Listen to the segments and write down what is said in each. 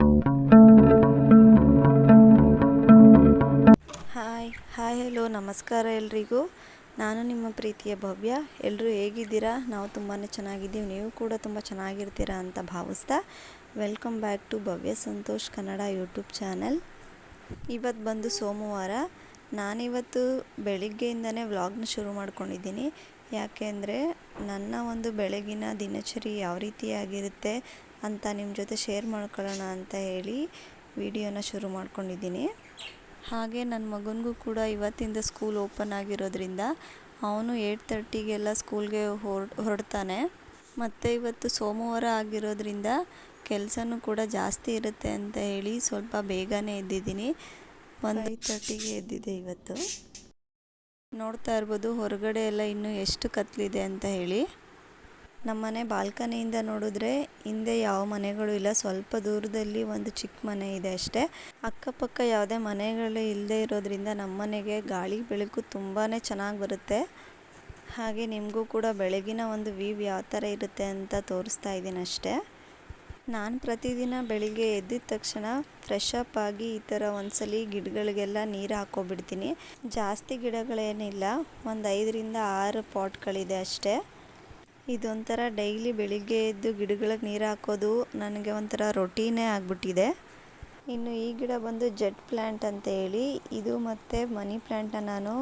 Hi hi, hello, ನಮಸ್ಕಾರ ಎಲ್ರಿಗೂ. ನಾನು ನಿಮ್ಮ ಪ್ರೀತಿಯ ಭವ್ಯ. ಎಲ್ಲರೂ ಹೇಗಿದ್ದೀರಾ? ನಾವು ತುಂಬಾ ಚೆನ್ನಾಗಿದ್ದೀವಿ. ನೀವು ಕೂಡ ತುಂಬ ಚೆನ್ನಾಗಿರ್ತೀರಾ ಅಂತ ಭಾವಿಸ್ತಾ welcome back to Bhavya Santosh Kannada YouTube channel. ಇವತ್ತು ಬಂದು ಸೋಮವಾರ. ನಾನಿವತ್ತು ಬೆಳಿಗ್ಗೆಯಿಂದನೇ ವ್ಲಾಗ್ನ ಶುರು ಮಾಡ್ಕೊಂಡಿದ್ದೀನಿ. ಯಾಕೆಂದರೆ ನನ್ನ ಒಂದು ಬೆಳಗಿನ ದಿನಚರಿ ಯಾವ ರೀತಿಯಾಗಿರುತ್ತೆ ಅಂತ ನಿಮ್ಮ ಜೊತೆ ಶೇರ್ ಮಾಡ್ಕೊಳ್ಳೋಣ ಅಂತ ಹೇಳಿ ವಿಡಿಯೋನ ಶುರು ಮಾಡ್ಕೊಂಡಿದ್ದೀನಿ. ಹಾಗೆ ನನ್ನ ಮಗನಿಗೂ ಕೂಡ ಇವತ್ತಿಂದ ಸ್ಕೂಲ್ ಓಪನ್ ಆಗಿರೋದ್ರಿಂದ ಅವನು ಏಯ್ಟ್ ತರ್ಟಿಗೆಲ್ಲ ಸ್ಕೂಲ್ಗೆ ಹೊರ ಹೊರಡ್ತಾನೆ. ಮತ್ತು ಇವತ್ತು ಸೋಮವಾರ ಆಗಿರೋದ್ರಿಂದ ಕೆಲಸನೂ ಕೂಡ ಜಾಸ್ತಿ ಇರುತ್ತೆ ಅಂತ ಹೇಳಿ ಸ್ವಲ್ಪ ಬೇಗನೆ ಎದ್ದಿದ್ದೀನಿ. ಒಂದು ಐದು ತರ್ಟಿಗೆ ಎದ್ದಿದೆ ಇವತ್ತು. ನೋಡ್ತಾ ಇರ್ಬೋದು ಹೊರಗಡೆ ಎಲ್ಲ ಇನ್ನೂ ಎಷ್ಟು ಕತ್ಲಿದೆ ಅಂತ ಹೇಳಿ. ನಮ್ಮನೆ ಬಾಲ್ಕನಿಯಿಂದ ನೋಡಿದ್ರೆ ಹಿಂದೆ ಯಾವ ಮನೆಗಳು ಇಲ್ಲ. ಸ್ವಲ್ಪ ದೂರದಲ್ಲಿ ಒಂದು ಚಿಕ್ಕ ಮನೆ ಇದೆ ಅಷ್ಟೇ. ಅಕ್ಕಪಕ್ಕ ಯಾವುದೇ ಮನೆಗಳು ಇಲ್ಲದೆ ಇರೋದ್ರಿಂದ ನಮ್ಮ ಮನೆಗೆ ಗಾಳಿ, ಬೆಳಕು ತುಂಬಾ ಚೆನ್ನಾಗಿ ಬರುತ್ತೆ. ಹಾಗೆ ನಿಮಗೂ ಕೂಡ ಬೆಳಗಿನ ಒಂದು ವೀವ್ ಯಾವ ಥರ ಇರುತ್ತೆ ಅಂತ ತೋರಿಸ್ತಾ ಇದ್ದೀನಿ ಅಷ್ಟೇ. ನಾನು ಪ್ರತಿದಿನ ಬೆಳಿಗ್ಗೆ ಎದ್ದಿದ ತಕ್ಷಣ ಫ್ರೆಶ್ ಅಪ್ ಆಗಿ ಈ ಥರ ಒಂದ್ಸಲಿ ಗಿಡಗಳಿಗೆಲ್ಲ ನೀರು ಹಾಕೋಬಿಡ್ತೀನಿ. ಜಾಸ್ತಿ ಗಿಡಗಳೇನಿಲ್ಲ. ಒಂದು ಐದರಿಂದ ಆರು ಪಾಟ್ಗಳಿದೆ ಅಷ್ಟೇ. ಇದೊಂಥರ ಡೈಲಿ ಬೆಳಿಗ್ಗೆ ಎದ್ದು ಗಿಡಗಳಿಗೆ ನೀರು ಹಾಕೋದು ನನಗೆ ಒಂಥರ ರೊಟೀನೇ ಆಗಿಬಿಟ್ಟಿದೆ. ಇನ್ನು ಈ ಗಿಡ ಬಂದು ಜೆಟ್ ಪ್ಲ್ಯಾಂಟ್ ಅಂತ ಹೇಳಿ, ಇದು ಮತ್ತು ಮನಿ ಪ್ಲ್ಯಾಂಟನ್ನ ನಾನು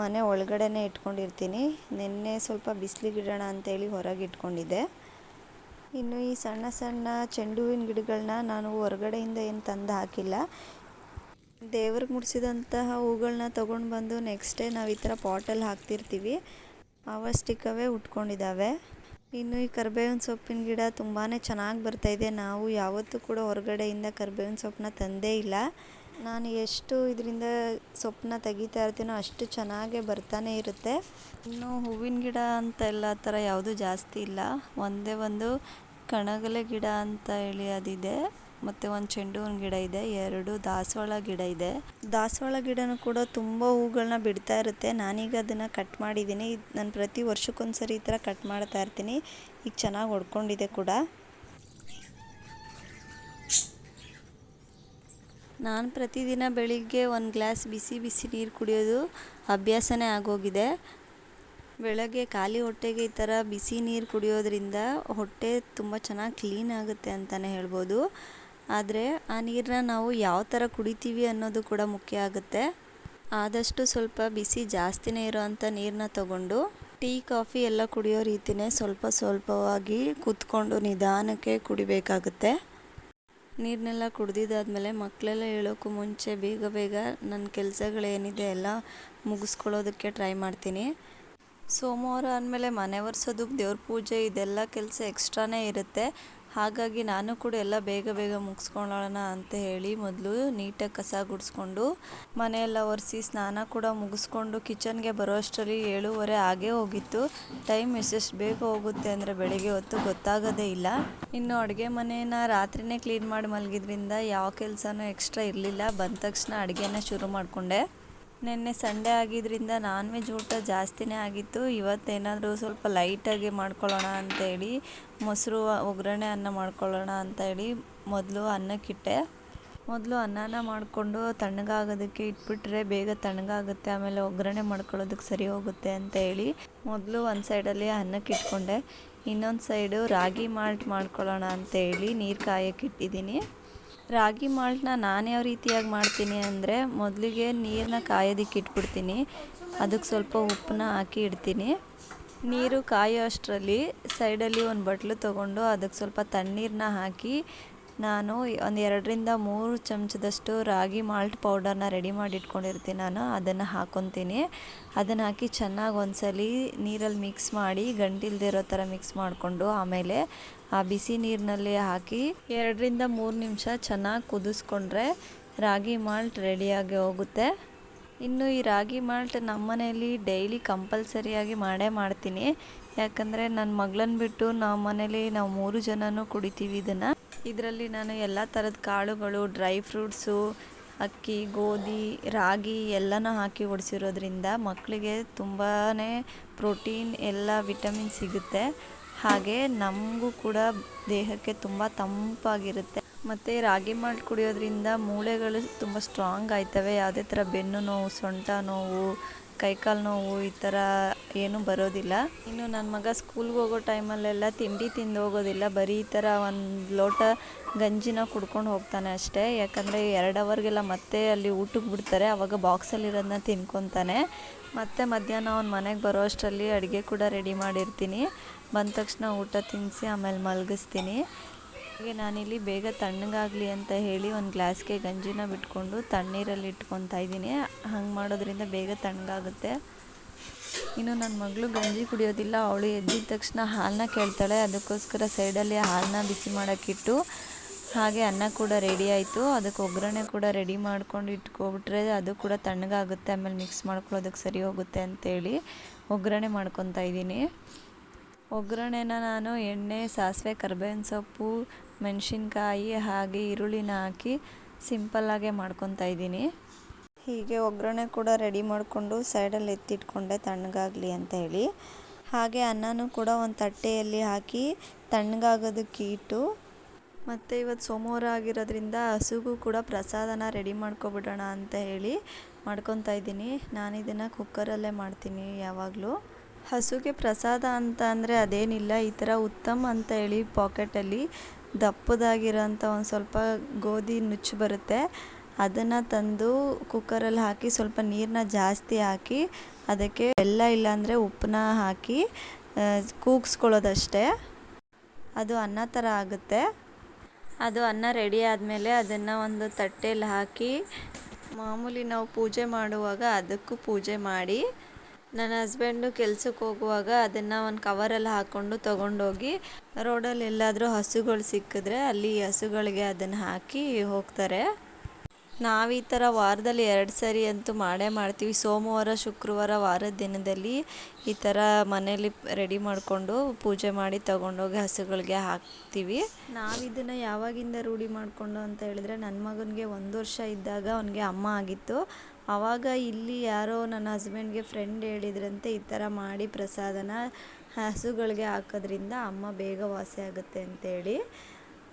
ಮನೆ ಒಳಗಡೆನೇ ಇಟ್ಕೊಂಡಿರ್ತೀನಿ. ನಿನ್ನೆ ಸ್ವಲ್ಪ ಬಿಸಿಲಿಗಿಡೋಣ ಅಂತೇಳಿ ಹೊರಗೆ ಇಟ್ಕೊಂಡಿದ್ದೆ. ಇನ್ನು ಈ ಸಣ್ಣ ಸಣ್ಣ ಚೆಂಡು ಹೂವಿನ ಗಿಡಗಳನ್ನ ನಾನು ಹೊರಗಡೆಯಿಂದ ಏನು ತಂದು ಹಾಕಿಲ್ಲ. ದೇವ್ರಿಗೆ ಮುಡಿಸಿದಂತಹ ಹೂಗಳನ್ನ ತೊಗೊಂಡು ಬಂದು ನೆಕ್ಸ್ಟ್ ಡೇ ನಾವು ಈ ಥರ ಪಾಟಲ್ಲಿ ಹಾಕ್ತಿರ್ತೀವಿ. ಅವಷ್ಟಿಕವೇ ಉಟ್ಕೊಂಡಿದ್ದಾವೆ. ಇನ್ನು ಈ ಕರ್ಬೇವಿನ ಸೊಪ್ಪಿನ ಗಿಡ ತುಂಬಾ ಚೆನ್ನಾಗಿ ಬರ್ತಾಯಿದೆ ನಾವು ಯಾವತ್ತೂ ಕೂಡ ಹೊರಗಡೆಯಿಂದ ಕರ್ಬೇವಿನ ಸೊಪ್ಪನ್ನ ತಂದೇ ಇಲ್ಲ. ನಾನು ಎಷ್ಟು ಇದರಿಂದ ಸೊಪ್ಪನ್ನ ತೆಗಿತಾ ಇರ್ತೀನೋ ಅಷ್ಟು ಚೆನ್ನಾಗೇ ಬರ್ತಾನೆ ಇರುತ್ತೆ. ಇನ್ನು ಹೂವಿನ ಗಿಡ ಅಂತ ಎಲ್ಲ ಥರ ಯಾವುದೂ ಜಾಸ್ತಿ ಇಲ್ಲ. ಒಂದೇ ಒಂದು ಕಣಗಲೆ ಗಿಡ ಅಂತ ಹೇಳಿ ಅದಿದೆ. ಮತ್ತು ಒಂದು ಚೆಂಡು ಹೂವಿನ ಗಿಡ ಇದೆ, ಎರಡು ದಾಸವಾಳ ಗಿಡ ಇದೆ. ದಾಸವಾಳ ಗಿಡನು ಕೂಡ ತುಂಬಾ ಹೂಗಳನ್ನ ಬಿಡ್ತಾ ಇರುತ್ತೆ. ನಾನೀಗ ಅದನ್ನ ಕಟ್ ಮಾಡಿದ್ದೀನಿ. ನಾನು ಪ್ರತಿ ವರ್ಷಕ್ಕೊಂದ್ಸರಿ ಈ ಥರ ಕಟ್ ಮಾಡ್ತಾ ಇರ್ತೀನಿ. ಈಗ ಚೆನ್ನಾಗಿ ಹೊಡ್ಕೊಂಡಿದೆ ಕೂಡ. ನಾನು ಪ್ರತಿದಿನ ಬೆಳಿಗ್ಗೆ ಒಂದು ಗ್ಲಾಸ್ ಬಿಸಿ ಬಿಸಿ ನೀರು ಕುಡಿಯೋದು ಅಭ್ಯಾಸನೇ ಆಗೋಗಿದೆ. ಬೆಳಗ್ಗೆ ಖಾಲಿ ಹೊಟ್ಟೆಗೆ ಈ ಥರ ಬಿಸಿ ನೀರು ಕುಡಿಯೋದ್ರಿಂದ ಹೊಟ್ಟೆ ತುಂಬ ಚೆನ್ನಾಗಿ ಕ್ಲೀನ್ ಆಗುತ್ತೆ ಅಂತಲೇ ಹೇಳ್ಬೋದು. ಆದರೆ ಆ ನೀರನ್ನ ನಾವು ಯಾವ ಥರ ಕುಡಿತೀವಿ ಅನ್ನೋದು ಕೂಡ ಮುಖ್ಯ ಆಗುತ್ತೆ. ಆದಷ್ಟು ಸ್ವಲ್ಪ ಬಿಸಿ ಜಾಸ್ತಿನೇ ಇರೋವಂಥ ನೀರನ್ನ ತಗೊಂಡು ಟೀ, ಕಾಫಿ ಎಲ್ಲ ಕುಡಿಯೋ ರೀತಿಯೇ ಸ್ವಲ್ಪ ಸ್ವಲ್ಪವಾಗಿ ಕೂತ್ಕೊಂಡು ನಿಧಾನಕ್ಕೆ ಕುಡಿಬೇಕಾಗುತ್ತೆ. ನೀರನ್ನೆಲ್ಲ ಕುಡ್ದಿದ್ದಾದಮೇಲೆ ಮಕ್ಕಳೆಲ್ಲ ಹೇಳೋಕ್ಕೂ ಮುಂಚೆ ಬೇಗ ಬೇಗ ನನ್ನ ಕೆಲಸಗಳೇನಿದೆ ಎಲ್ಲ ಮುಗಿಸ್ಕೊಳ್ಳೋದಕ್ಕೆ ಟ್ರೈ ಮಾಡ್ತೀನಿ. ಸೋಮವಾರ ಅಂದಮೇಲೆ ಮನೆ ಒರೆಸೋದು ದೇವ್ರ ಪೂಜೆ ಇದೆಲ್ಲ ಕೆಲಸ ಎಕ್ಸ್ಟ್ರಾನೇ ಇರುತ್ತೆ. ಹಾಗಾಗಿ ನಾನು ಕೂಡ ಎಲ್ಲ ಬೇಗ ಬೇಗ ಮುಗಿಸ್ಕೊಳ್ಳೋಣ ಅಂತ ಹೇಳಿ ಮೊದಲು ನೀಟಾಗಿ ಕಸ ಗುಡಿಸ್ಕೊಂಡು ಮನೆಯೆಲ್ಲ ಒರೆಸಿ ಸ್ನಾನ ಕೂಡ ಮುಗಿಸ್ಕೊಂಡು ಕಿಚನ್ಗೆ ಬರೋ ಅಷ್ಟರಲ್ಲಿ ಏಳುವರೆ ಆಗೇ ಹೋಗಿತ್ತು. ಟೈಮ್ ಎಷ್ಟೆಷ್ಟು ಬೇಗ ಹೋಗುತ್ತೆ ಅಂದರೆ ಬೆಳಗ್ಗೆ ಹೊತ್ತು ಗೊತ್ತಾಗೋದೇ ಇಲ್ಲ. ಇನ್ನು ಅಡುಗೆ ಮನೇನ ರಾತ್ರಿನೇ ಕ್ಲೀನ್ ಮಾಡಿ ಮಲಗಿದ್ರಿಂದ ಯಾವ ಕೆಲಸನೂ ಎಕ್ಸ್ಟ್ರಾ ಇರಲಿಲ್ಲ. ಬಂದ ತಕ್ಷಣ ಅಡುಗೆನ ಶುರು ಮಾಡಿಕೊಂಡೆ. ನಿನ್ನೆ ಸಂಡೇ ಆಗಿದ್ದರಿಂದ ನಾನ್ ವೆಜ್ ಊಟ ಜಾಸ್ತಿನೇ ಆಗಿತ್ತು. ಇವತ್ತೇನಾದರೂ ಸ್ವಲ್ಪ ಲೈಟಾಗಿ ಮಾಡ್ಕೊಳ್ಳೋಣ ಅಂತೇಳಿ, ಮೊಸರು, ಒಗ್ಗರಣೆ ಅನ್ನ ಮಾಡ್ಕೊಳ್ಳೋಣ ಅಂತ ಹೇಳಿ ಮೊದಲು ಅನ್ನಕ್ಕಿಟ್ಟೆ ಮೊದಲು ಅನ್ನನ ಮಾಡಿಕೊಂಡು ತಣ್ಣಗಾಗೋದಕ್ಕೆ ಇಟ್ಬಿಟ್ರೆ ಬೇಗ ತಣ್ಣಗಾಗುತ್ತೆ, ಆಮೇಲೆ ಒಗ್ಗರಣೆ ಮಾಡ್ಕೊಳ್ಳೋದಕ್ಕೆ ಸರಿ ಹೋಗುತ್ತೆ ಅಂತ ಹೇಳಿ ಮೊದಲು ಒಂದು ಸೈಡಲ್ಲಿ ಅನ್ನಕ್ಕೆ ಇಟ್ಕೊಂಡೆ. ಇನ್ನೊಂದು ಸೈಡು ರಾಗಿ ಮಾಲ್ಟ್ ಮಾಡ್ಕೊಳ್ಳೋಣ ಅಂತ ಹೇಳಿ ನೀರು ಕಾಯಕ್ಕೆ ಇಟ್ಟಿದ್ದೀನಿ. ರಾಗಿ ಮಾಲ್ಟ್ನ ನಾನು ಯಾವ ರೀತಿಯಾಗಿ ಮಾಡ್ತೀನಿ ಅಂದರೆ ಮೊದಲಿಗೆ ನೀರನ್ನ ಕಾಯೋದಕ್ಕೆ ಇಟ್ಬಿಡ್ತೀನಿ. ಅದಕ್ಕೆ ಸ್ವಲ್ಪ ಉಪ್ಪನ್ನ ಹಾಕಿ ಇಡ್ತೀನಿ. ನೀರು ಕಾಯೋ ಅಷ್ಟರಲ್ಲಿ ಸೈಡಲ್ಲಿ ಒಂದು ಬಟ್ಲು ತೊಗೊಂಡು ಅದಕ್ಕೆ ಸ್ವಲ್ಪ ತಣ್ಣೀರನ್ನ ಹಾಕಿ ನಾನು ಒಂದು ಎರಡರಿಂದ ಮೂರು ಚಮಚದಷ್ಟು ರಾಗಿ ಮಾಲ್ಟ್ ಪೌಡರ್ನ ರೆಡಿ ಮಾಡಿ ಇಟ್ಕೊಂಡಿರ್ತೀನಿ ನಾನು. ಅದನ್ನು ಹಾಕ್ಕೊತೀನಿ ಅದನ್ನು ಹಾಕಿ ಚೆನ್ನಾಗಿ ಒಂದ್ಸಲಿ ನೀರಲ್ಲಿ ಮಿಕ್ಸ್ ಮಾಡಿ ಗಂಟಿಲ್ದಿರೋ ಥರ ಮಿಕ್ಸ್ ಮಾಡಿಕೊಂಡು ಆಮೇಲೆ ಆ ಬಿಸಿ ನೀರಿನಲ್ಲಿ ಹಾಕಿ ಎರಡರಿಂದ ಮೂರು ನಿಮಿಷ ಚೆನ್ನಾಗಿ ಕುದಿಸ್ಕೊಂಡ್ರೆ ರಾಗಿ ಮಾಲ್ಟ್ ರೆಡಿಯಾಗಿ ಹೋಗುತ್ತೆ. ಇನ್ನು ಈ ರಾಗಿ ಮಾಲ್ಟ್ ನಮ್ಮ ಮನೆಯಲ್ಲಿ ಡೈಲಿ ಕಂಪಲ್ಸರಿಯಾಗಿ ಮಾಡೇ ಮಾಡ್ತೀನಿ. ಯಾಕಂದರೆ ನನ್ನ ಮಗಳನ್ನ ಬಿಟ್ಟು ನಮ್ಮ ಮನೇಲಿ ನಾವು ಮೂರು ಜನನೂ ಕುಡಿತೀವಿ ಇದನ್ನು. ಇದರಲ್ಲಿ ನಾನು ಎಲ್ಲ ಥರದ ಕಾಳುಗಳು ಡ್ರೈ ಫ್ರೂಟ್ಸು ಅಕ್ಕಿ, ಗೋಧಿ, ರಾಗಿ ಎಲ್ಲನೂ ಹಾಕಿ ಒಡಿಸಿರೋದ್ರಿಂದ ಮಕ್ಕಳಿಗೆ ತುಂಬಾ ಪ್ರೋಟೀನ್ ಎಲ್ಲ ವಿಟಮಿನ್ ಸಿಗುತ್ತೆ. ಹಾಗೆ ನಮಗೂ ಕೂಡ ದೇಹಕ್ಕೆ ತುಂಬ ತಂಪಾಗಿರುತ್ತೆ. ಮತ್ತು ರಾಗಿ ಮಾಲ್ಟ್ ಕುಡಿಯೋದ್ರಿಂದ ಮೂಳೆಗಳು ತುಂಬ ಸ್ಟ್ರಾಂಗ್ ಆಯ್ತವೆ. ಯಾವುದೇ ಥರ ಬೆನ್ನು ನೋವು, ಸೊಂಟ ನೋವು, ಕೈಕಾಲು ನೋವು ಈ ಥರ ಏನೂ ಬರೋದಿಲ್ಲ. ಇನ್ನು ನನ್ನ ಮಗ ಸ್ಕೂಲ್ಗೆ ಹೋಗೋ ಟೈಮಲ್ಲೆಲ್ಲ ತಿಂಡಿ ತಿಂದು ಹೋಗೋದಿಲ್ಲ. ಬರೀ ಈ ಥರ ಒಂದು ಲೋಟ ಗಂಜಿನ ಕುಡ್ಕೊಂಡು ಹೋಗ್ತಾನೆ ಅಷ್ಟೇ. ಯಾಕಂದರೆ ಎರಡು ಅವರ್ಗೆಲ್ಲ ಮತ್ತೆ ಅಲ್ಲಿ ಊಟಕ್ಕೆ ಬಿಡ್ತಾರೆ. ಆವಾಗ ಬಾಕ್ಸಲ್ಲಿರೋದನ್ನ ತಿನ್ಕೊತಾನೆ. ಮತ್ತು ಮಧ್ಯಾಹ್ನ ಅವ್ನು ಮನೆಗೆ ಬರೋ ಅಷ್ಟರಲ್ಲಿ ಅಡುಗೆ ಕೂಡ ರೆಡಿ ಮಾಡಿರ್ತೀನಿ. ಬಂದ ತಕ್ಷಣ ಊಟ ತಿನ್ನಿಸಿ, ಆಮೇಲೆ ಮಲಗಿಸ್ತೀನಿ. ಹಾಗೆ ನಾನಿಲ್ಲಿ ಬೇಗ ತಣ್ಣಗಾಗಲಿ ಅಂತ ಹೇಳಿ ಒಂದು ಗ್ಲಾಸ್ಗೆ ಗಂಜಿನ ಬಿಟ್ಕೊಂಡು ತಣ್ಣೀರಲ್ಲಿ ಇಟ್ಕೊತಾ ಇದ್ದೀನಿ. ಹಂಗೆ ಮಾಡೋದ್ರಿಂದ ಬೇಗ ತಣ್ಣಗಾಗುತ್ತೆ. ಇನ್ನು ನನ್ನ ಮಗಳು ಗಂಜಿ ಕುಡಿಯೋದಿಲ್ಲ, ಅವಳು ಎದ್ದಿದ ತಕ್ಷಣ ಹಾಲನ್ನ ಕೇಳ್ತಾಳೆ. ಅದಕ್ಕೋಸ್ಕರ ಸೈಡಲ್ಲಿ ಹಾಲನ್ನ ಬಿಸಿ ಮಾಡೋಕ್ಕಿಟ್ಟು ಹಾಗೆ ಅನ್ನ ಕೂಡ ರೆಡಿ ಆಯಿತು. ಅದಕ್ಕೆ ಒಗ್ಗರಣೆ ಕೂಡ ರೆಡಿ ಮಾಡ್ಕೊಂಡು ಇಟ್ಕೊಬಿಟ್ರೆ ಅದು ಕೂಡ ತಣ್ಣಗಾಗುತ್ತೆ, ಆಮೇಲೆ ಮಿಕ್ಸ್ ಮಾಡ್ಕೊಳ್ಳೋದಕ್ಕೆ ಸರಿ ಹೋಗುತ್ತೆ ಅಂತೇಳಿ ಒಗ್ಗರಣೆ ಮಾಡ್ಕೊತಾ ಇದ್ದೀನಿ. ಒಗ್ಗರಣೆನ ನಾನು ಎಣ್ಣೆ, ಸಾಸಿವೆ, ಕರ್ಬೇವಿನ ಸೊಪ್ಪು, ಮೆಣಸಿನ್ಕಾಯಿ ಹಾಗೆ ಈರುಳ್ಳಿನ ಹಾಕಿ ಸಿಂಪಲ್ಲಾಗೆ ಮಾಡ್ಕೊತಾ ಇದ್ದೀನಿ. ಹೀಗೆ ಒಗ್ಗರಣೆ ಕೂಡ ರೆಡಿ ಮಾಡಿಕೊಂಡು ಸೈಡಲ್ಲಿ ಎತ್ತಿಟ್ಕೊಂಡೆ ತಣ್ಣಗಾಗಲಿ ಅಂತ ಹೇಳಿ. ಹಾಗೆ ಅನ್ನನೂ ಕೂಡ ಒಂದು ತಟ್ಟೆಯಲ್ಲಿ ಹಾಕಿ ತಣ್ಣಗಾಗೋದಕ್ಕೆ ಇಟ್ಟು, ಮತ್ತು ಇವತ್ತು ಸೋಮವಾರ ಆಗಿರೋದ್ರಿಂದ ಹಸುಗೂ ಕೂಡ ಪ್ರಸಾದನ ರೆಡಿ ಮಾಡ್ಕೊಬಿಡೋಣ ಅಂತ ಹೇಳಿ ಮಾಡ್ಕೊತಾ ಇದ್ದೀನಿ. ನಾನು ಇದನ್ನು ಕುಕ್ಕರಲ್ಲೇ ಮಾಡ್ತೀನಿ ಯಾವಾಗಲೂ. ಹಸುಗೆ ಪ್ರಸಾದ ಅಂತ ಅಂದರೆ ಅದೇನಿಲ್ಲ, ಈ ಥರ ಉತ್ತಮ ಅಂತ ಹೇಳಿ ಪಾಕೆಟಲ್ಲಿ ದಪ್ಪದಾಗಿರೋಂಥ ಒಂದು ಸ್ವಲ್ಪ ಗೋಧಿ ನುಚ್ಚು ಬರುತ್ತೆ. ಅದನ್ನು ತಂದು ಕುಕ್ಕರಲ್ಲಿ ಹಾಕಿ ಸ್ವಲ್ಪ ನೀರನ್ನ ಜಾಸ್ತಿ ಹಾಕಿ ಅದಕ್ಕೆ ಬೆಲ್ಲ ಇಲ್ಲಾಂದರೆ ಉಪ್ಪನ್ನ ಹಾಕಿ ಕೂಗಿಸ್ಕೊಳ್ಳೋದಷ್ಟೇ. ಅದು ಅನ್ನ ಥರ ಆಗುತ್ತೆ. ಅದು ಅನ್ನ ರೆಡಿ ಆದಮೇಲೆ ಅದನ್ನು ಒಂದು ತಟ್ಟೆಯಲ್ಲಿ ಹಾಕಿ ಮಾಮೂಲಿ ನಾವು ಪೂಜೆ ಮಾಡುವಾಗ ಅದಕ್ಕೂ ಪೂಜೆ ಮಾಡಿ ನನ್ನ ಹಸ್ಬೆಂಡು ಕೆಲ್ಸಕ್ಕೆ ಹೋಗುವಾಗ ಅದನ್ನು ಒಂದು ಕವರಲ್ಲಿ ಹಾಕ್ಕೊಂಡು ತೊಗೊಂಡೋಗಿ ರೋಡಲ್ಲಿ ಎಲ್ಲಾದರೂ ಹಸುಗಳು ಸಿಕ್ಕಿದ್ರೆ ಅಲ್ಲಿ ಹಸುಗಳಿಗೆ ಅದನ್ನು ಹಾಕಿ ಹೋಗ್ತಾರೆ. ನಾವು ಈ ಥರ ವಾರದಲ್ಲಿ ಎರಡು ಸರಿ ಅಂತೂ ಮಾಡೇ ಮಾಡ್ತೀವಿ. ಸೋಮವಾರ, ಶುಕ್ರವಾರ ವಾರದ ದಿನದಲ್ಲಿ ಈ ಥರ ಮನೇಲಿ ರೆಡಿ ಮಾಡಿಕೊಂಡು ಪೂಜೆ ಮಾಡಿ ತಗೊಂಡೋಗಿ ಹಸುಗಳಿಗೆ ಹಾಕ್ತೀವಿ. ನಾವು ಇದನ್ನು ಯಾವಾಗಿಂದ ರೂಢಿ ಮಾಡಿಕೊಂಡು ಅಂತ ಹೇಳಿದ್ರೆ ನನ್ನ ಮಗನಿಗೆ ಒಂದು ವರ್ಷ ಇದ್ದಾಗ ಅವನಿಗೆ ಅಮ್ಮ ಆಗಿತ್ತು. ಆವಾಗ ಇಲ್ಲಿ ಯಾರೋ ನನ್ನ ಹಸ್ಬೆಂಡ್ಗೆ ಫ್ರೆಂಡ್ ಹೇಳಿದ್ರಂತೆ ಈ ಥರ ಮಾಡಿ ಪ್ರಸಾದನ ಹಸುಗಳಿಗೆ ಹಾಕೋದ್ರಿಂದ ಅಮ್ಮ ಬೇಗ ವಾಸಿ ಆಗುತ್ತೆ ಅಂತೇಳಿ.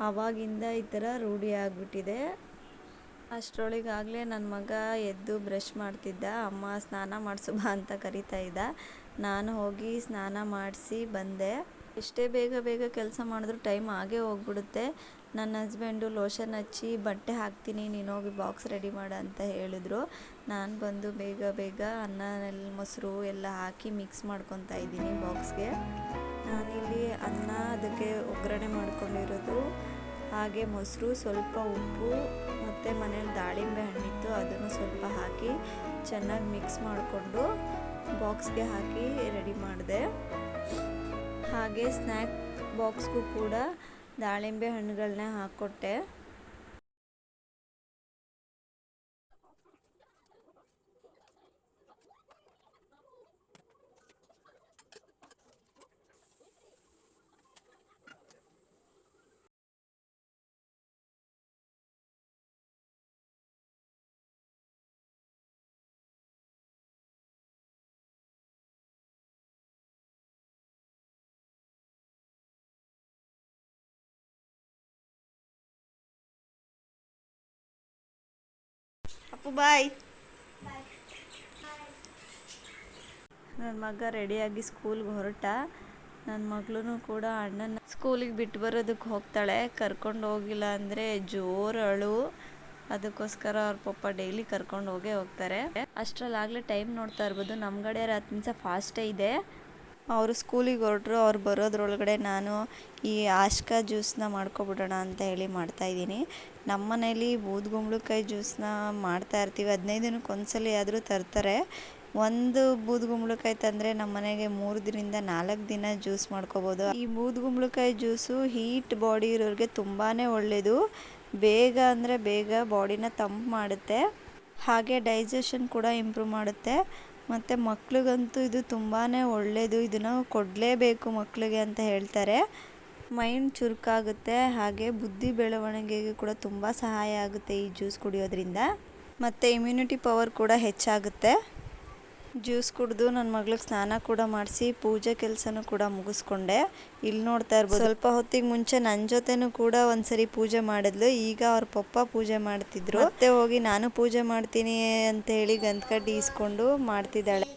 ಆವಾಗಿಂದ ಈ ಥರ ರೂಢಿ ಆಗಿಬಿಟ್ಟಿದೆ. ಅಷ್ಟರೊಳಗಾಗಲೇ ನನ್ನ ಮಗ ಎದ್ದು ಬ್ರಷ್ ಮಾಡ್ತಿದ್ದ. ಅಮ್ಮ, ಸ್ನಾನ ಮಾಡಿಸು ಬಾ ಅಂತ ಕರಿತಾ ಇದ್ದ. ನಾನು ಹೋಗಿ ಸ್ನಾನ ಮಾಡಿಸಿ ಬಂದೆ. ಎಷ್ಟೇ ಬೇಗ ಬೇಗ ಕೆಲಸ ಮಾಡಿದ್ರು ಟೈಮ್ ಆಗೇ ಹೋಗ್ಬಿಡುತ್ತೆ. ನನ್ನ ಹಸ್ಬೆಂಡು ಲೋಷನ್ ಹಚ್ಚಿ, ಬಟ್ಟೆ ಹಾಕ್ತೀನಿ, ನೀನು ಹೋಗಿ ಬಾಕ್ಸ್ ರೆಡಿ ಮಾಡು ಅಂತ ಹೇಳಿದ್ರು. ನಾನು ಬಂದು ಬೇಗ ಬೇಗ ಅನ್ನ ಮೊಸರು ಎಲ್ಲ ಹಾಕಿ ಮಿಕ್ಸ್ ಮಾಡ್ಕೊತಾ ಇದ್ದೀನಿ ಬಾಕ್ಸ್ಗೆ. ನಾನಿಲ್ಲಿ ಅನ್ನ ಅದಕ್ಕೆ ಒಗ್ಗರಣೆ ಮಾಡ್ಕೊಂಡಿರೋದು. ಹಾಗೆ ಮೊಸರು, ಸ್ವಲ್ಪ ಉಪ್ಪು ಮತ್ತು ಮನೇಲಿ ದಾಳಿಂಬೆ ಹಣ್ಣಿತ್ತು, ಅದನ್ನು ಸ್ವಲ್ಪ ಹಾಕಿ ಚೆನ್ನಾಗಿ ಮಿಕ್ಸ್ ಮಾಡಿಕೊಂಡು ಬಾಕ್ಸ್ಗೆ ಹಾಕಿ ರೆಡಿ ಮಾಡಿದೆ. ಹಾಗೆ ಸ್ನ್ಯಾಕ್ ಬಾಕ್ಸ್ಗೂ ಕೂಡ ದಾಳಿಂಬೆ ಹಣ್ಣುಗಳನ್ನ ಹಾಕ್ಕೊಟ್ಟೆ. ಅಪ್ಪು, ಬಾಯ್. ನನ್ನ ಮಗ ರೆಡಿಯಾಗಿ ಸ್ಕೂಲ್ಗೆ ಹೊರಟ. ನನ್ನ ಮಗಳೂ ಕೂಡ ಅಣ್ಣನ ಸ್ಕೂಲಿಗೆ ಬಿಟ್ಟು ಬರೋದಕ್ಕೆ ಹೋಗ್ತಾಳೆ. ಕರ್ಕೊಂಡು ಹೋಗಿಲ್ಲ ಅಂದರೆ ಜೋರು ಅಳು ಅದಕ್ಕೋಸ್ಕರ ಅವ್ರ ಪಪ್ಪ ಡೈಲಿ ಕರ್ಕೊಂಡು ಹೋಗೇ ಹೋಗ್ತಾರೆ. ಅಷ್ಟರಲ್ಲಾಗಲೇ ಟೈಮ್ ನೋಡ್ತಾ ಇರ್ಬೋದು. ನಮ್ಮ ಕಡೆ ಹತ್ತು ನಿಮಿಷ ಫಾಸ್ಟೇ ಇದೆ. ಅವರು ಸ್ಕೂಲಿಗೆ ಹೊರಟ್ರು, ಅವ್ರು ಬರೋದ್ರೊಳಗಡೆ ನಾನು ಈ ಆಶ್ಕ ಜ್ಯೂಸನ್ನ ಮಾಡ್ಕೊಬಿಡೋಣ ಅಂತ ಹೇಳಿ ಮಾಡ್ತಾಯಿದ್ದೀನಿ ನಮ್ಮ ಮನೇಲಿ ಬೂದುಗುಂಬಳಕಾಯಿ ಜ್ಯೂಸನ್ನ ಮಾಡ್ತಾ ಇರ್ತೀವಿ. ಹದಿನೈದು ದಿನಕ್ಕೆ ಒಂದ್ಸಲ ಆದರೂ ತರ್ತಾರೆ. ಒಂದು ಬೂದುಗುಂಬಳಕಾಯಿ ತಂದರೆ ನಮ್ಮ ಮನೆಗೆ ಮೂರು ದಿನದಿಂದ ನಾಲ್ಕು ದಿನ ಜ್ಯೂಸ್ ಮಾಡ್ಕೋಬೋದು. ಈ ಬೂದುಗುಂಬಳಕಾಯಿ ಜ್ಯೂಸು ಹೀಟ್ ಬಾಡಿ ಇರೋರಿಗೆ ತುಂಬಾ ಒಳ್ಳೆಯದು ಬೇಗ ಅಂದರೆ ಬೇಗ ಬಾಡಿನ ತಂಪು ಮಾಡುತ್ತೆ. ಹಾಗೆ ಡೈಜೆಷನ್ ಕೂಡ ಇಂಪ್ರೂವ್ ಮಾಡುತ್ತೆ. ಮತ್ತು ಮಕ್ಳಿಗಂತೂ ಇದು ತುಂಬಾ ಒಳ್ಳೆಯದು ಇದನ್ನು ಕೊಡಲೇಬೇಕು ಮಕ್ಕಳಿಗೆ ಅಂತ ಹೇಳ್ತಾರೆ. ಮೈಂಡ್ ಚುರುಕಾಗುತ್ತೆ, ಹಾಗೆ ಬುದ್ಧಿ ಬೆಳವಣಿಗೆಗೆ ಕೂಡ ತುಂಬ ಸಹಾಯ ಆಗುತ್ತೆ ಈ ಜ್ಯೂಸ್ ಕುಡಿಯೋದ್ರಿಂದ. ಮತ್ತು ಇಮ್ಯುನಿಟಿ ಪವರ್ ಕೂಡ ಹೆಚ್ಚಾಗುತ್ತೆ. ಜ್ಯೂಸ್ ಕುಡಿದು ನನ್ನ ಮಗಳಿಗೆ ಸ್ನಾನ ಕೂಡ ಮಾಡಿಸಿ, ಪೂಜೆ ಕೆಲಸನೂ ಕೂಡ ಮುಗಿಸ್ಕೊಂಡೆ. ಇಲ್ಲಿ ನೋಡ್ತಾ ಇರ್ಬೋದು. ಸ್ವಲ್ಪ ಹೊತ್ತಿಗೆ ಮುಂಚೆ ನನ್ನ ಜೊತೆನೂ ಕೂಡ ಒಂದ್ಸರಿ ಪೂಜೆ ಮಾಡಿದ್ಲು. ಈಗ ಅವ್ರ ಪಪ್ಪ ಪೂಜೆ ಮಾಡ್ತಿದ್ರು. ಮತ್ತೆ ಹೋಗಿ ನಾನು ಪೂಜೆ ಮಾಡ್ತೀನಿ ಅಂತ ಹೇಳಿ ಗಂತ್ಕಡ್ಡಿ ಇಸ್ಕೊಂಡು ಮಾಡ್ತಿದ್ದಾಳೆ.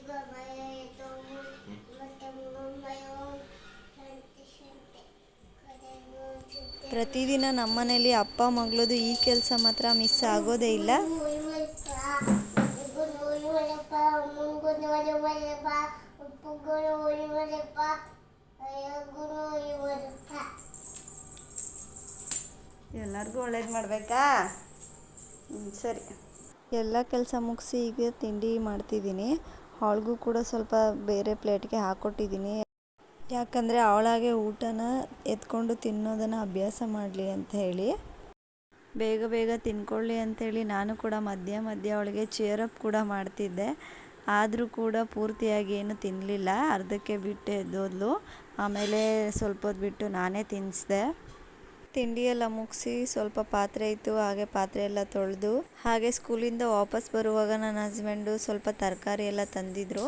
ಪ್ರತಿದಿನ ನಮ್ಮನೇಲಿ ಅಪ್ಪ ಮಗಳದು ಈ ಕೆಲಸ ಮಾತ್ರ ಮಿಸ್ ಆಗೋದೇ ಇಲ್ಲ. ಎಲ್ಲರಿಗೂ ಒಳ್ಳೇದು ಮಾಡಬೇಕಾ? ಸರಿ. ಎಲ್ಲ ಕೆಲಸ ಮುಗಿಸಿ ಈಗ ತಿಂಡಿ ಮಾಡ್ತಿದ್ದೀನಿ. ಅವಳಿಗೂ ಕೂಡ ಸ್ವಲ್ಪ ಬೇರೆ ಪ್ಲೇಟ್ಗೆ ಹಾಕ್ಕೊಟ್ಟಿದ್ದೀನಿ ಯಾಕಂದರೆ ಅವಳಾಗೆ ಊಟನ ಎತ್ಕೊಂಡು ತಿನ್ನೋದನ್ನು ಅಭ್ಯಾಸ ಮಾಡಲಿ ಅಂತ ಹೇಳಿ. ಬೇಗ ಬೇಗ ತಿನ್ಕೊಳ್ಳಿ ಅಂತೇಳಿ ನಾನು ಕೂಡ ಮಧ್ಯ ಮಧ್ಯ ಅವಳಿಗೆ ಚೇರಪ್ ಕೂಡ ಮಾಡ್ತಿದ್ದೆ. ಆದರೂ ಕೂಡ ಪೂರ್ತಿಯಾಗಿ ಏನು ತಿನ್ನಲಿಲ್ಲ ಅರ್ಧಕ್ಕೆ ಬಿಟ್ಟು ಎದ್ದೋದ್ಲು. ಆಮೇಲೆ ಸ್ವಲ್ಪ ಹೊತ್ತು ಬಿಟ್ಟು ನಾನೇ ತಿನ್ನಿಸ್ದೆ ತಿಂಡಿಯೆಲ್ಲ ಮುಗಿಸಿ ಸ್ವಲ್ಪ ಪಾತ್ರೆ ಇತ್ತು, ಹಾಗೆ ಪಾತ್ರೆ ಎಲ್ಲ ತೊಳೆದು, ಹಾಗೆ ಸ್ಕೂಲಿಂದ ವಾಪಸ್ ಬರುವಾಗ ನನ್ನ ಹಸ್ಬೆಂಡು ಸ್ವಲ್ಪ ತರಕಾರಿ ಎಲ್ಲ ತಂದಿದ್ರು.